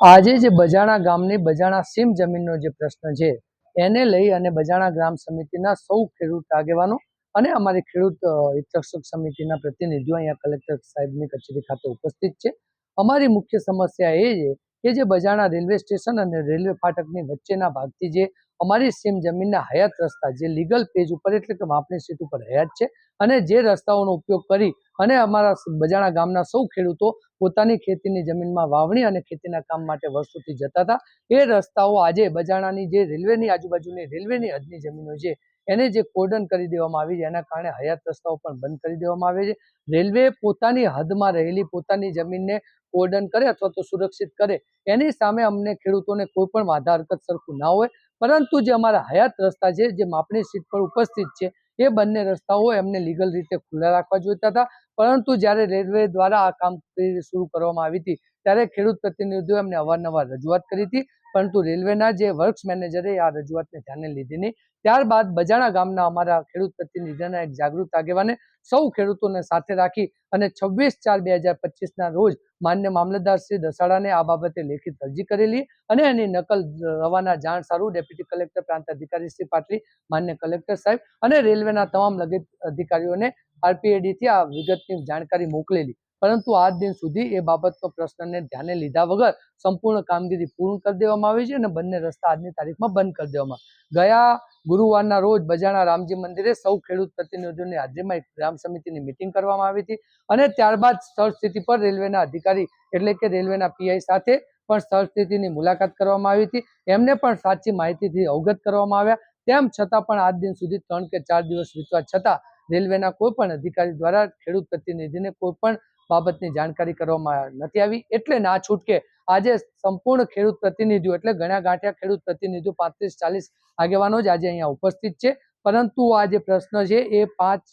આજે જે બજાણા ગામની બજાણા સીમ જમીનનો જે પ્રશ્ન છે, એને લઈ અને બજાણા ગ્રામ સમિતિના સૌ ખેડૂત આગેવાનો અને અમારી ખેડૂત હિતરક્ષક સમિતિના પ્રતિનિધિઓ અહીંયા કલેક્ટર સાહેબની કચેરી ખાતે ઉપસ્થિત છે. અમારી મુખ્ય સમસ્યા એ છે કે જે બજાણા રેલવે સ્ટેશન અને રેલવે ફાટકની વચ્ચેના ભાગથી જે અમારી સીમ જમીનના હયાત રસ્તા, જે લીગલ પેજ ઉપર એટલે કે માપણી સીટ ઉપર હયાત છે અને જે રસ્તાઓનો ઉપયોગ કરી અને અમારા બજાણા ગામના સૌ ખેડૂતો પોતાની ખેતીની જમીનમાં વાવણી અને ખેતીના કામ માટે વર્ષોથી જતા હતા. એ રસ્તાઓ આજે બજાણાની જે રેલવેની આજુબાજુની રેલવેની હદની જમીનો છે, એને જે કોર્ડન કરી દેવામાં આવી છે, એના કારણે હયાત રસ્તાઓ પણ બંધ કરી દેવામાં આવે છે. રેલવે પોતાની હદમાં રહેલી પોતાની જમીનને કોર્ડન કરે અથવા તો સુરક્ષિત કરે, એની સામે અમને ખેડૂતોને કોઈ પણ વાધા હરકત સરખું ના હોય પરંતુ જે અમારા હયાત રસ્તા છે, જે માપણી સીટ પર ઉપસ્થિત છે, એ બંને રસ્તાઓ એમને લીગલ રીતે ખુલ્લા રાખવા જોઈતા હતા. પરંતુ જ્યારે રેલવે દ્વારા આ કામગીરી શરૂ કરવામાં આવી હતી, ત્યારે ખેડૂત પ્રતિનિધિઓ એમને અવારનવાર રજૂઆત કરી હતી પરંતુ રેલવેના જે વર્ક્સ મેનેજરે આ રજૂઆતને ધ્યાને લીધી નહીં ત્યારબાદ બજાણા ગામના અમારા ખેડૂત પ્રતિનિધિના એક જાગૃત આગેવાને સૌ ખેડૂતોને સાથે રાખી અને છવ્વીસ ચાર બે હજાર પચીસના રોજ માન્ય મામલતદાર શ્રી દસાડાને આ બાબતે લેખિત અરજી કરેલી અને એની નકલ રવાના જાણ સારું ડેપ્યુટી કલેક્ટર પ્રાંત અધિકારી શ્રી પાટલી, માન્ય કલેક્ટર સાહેબ અને રેલવેના તમામ લગત અધિકારીઓને આરપીએડીથી આ વિગતની જાણકારી મોકલેલી. પરંતુ આજ દિન સુધી એ બાબતનો પ્રશ્નને ધ્યાને લીધા વગર સંપૂર્ણ કામગીરી પૂર્ણ કરી દેવામાં આવી છે અને બંને રસ્તા આજની તારીખમાં બંધ કરી દેવામાં. ગયા ગુરુવારના રોજ બજાણા રામજી મંદિરે સૌ ખેડૂત પ્રતિનિધિઓની હાજરીમાં એક ગ્રામ સમિતિની મિટિંગ કરવામાં આવી હતી અને ત્યારબાદ સ્થળ સ્થિતિ પર રેલવેના અધિકારી એટલે કે રેલવેના પીઆઈ સાથે પણ સ્થળ સ્થિતિની મુલાકાત કરવામાં આવી હતી. એમને પણ સાચી માહિતીથી અવગત કરવામાં આવ્યા. તેમ છતાં પણ આજ દિન સુધી ત્રણ કે ચાર દિવસ વીતવા છતાં રેલવેના કોઈ પણ અધિકારી દ્વારા ખેડૂત પ્રતિનિધિને કોઈ પણ બાબતની જાણકારી કરવામાં નથી આવી. એટલે ના છૂટકે આજે સંપૂર્ણ ખેડૂત પ્રતિનિધિઓ એટલે ઘણા ગાંઠિયા ખેડૂત પ્રતિનિધિઓ પાંત્રીસ ચાલીસ આગેવાનો જ આજે અહીંયા ઉપસ્થિત છે. પરંતુ આ જે પ્રશ્ન છે એ પાંચ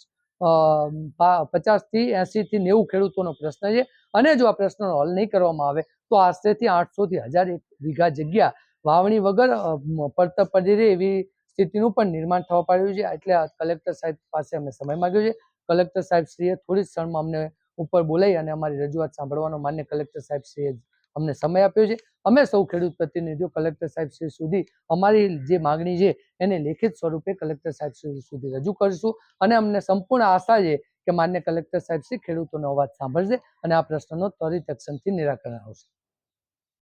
પચાસથી થી એસી થી નેવું ખેડૂતોનો પ્રશ્ન છે. અને જો આ પ્રશ્નનો હલ નહીં કરવામાં આવે તો આશરેથી આઠસોથી હજાર એક વીઘા જગ્યા વાવણી વગર પડતર પડી રહે એવી સ્થિતિનું પણ નિર્માણ થવા પાડ્યું છે. એટલે કલેક્ટર સાહેબ પાસે અમે સમય માંગ્યો છે. કલેક્ટર સાહેબ શ્રીએ થોડી જ ક્ષણમાં અમને ઉપર બોલાવી અને અમારી રજૂઆત સાંભળવાનો માન્ય કલેક્ટર સાહેબ શ્રીએ અમને સમય આપ્યો છે. અમે સૌ ખેડૂત પ્રતિનિધિઓ કલેક્ટર સાહેબ શ્રી સુધી અમારી જે માગણી છે એને લેખિત સ્વરૂપે કલેક્ટર સાહેબ શ્રી સુધી રજૂ કરીશું અને અમને સંપૂર્ણ આશા છે કે માન્ય કલેક્ટર સાહેબ શ્રી ખેડૂતોનો અવાજ સાંભળશે અને આ પ્રશ્નનો ત્વરિત એક્શનથી નિરાકરણ આવશે.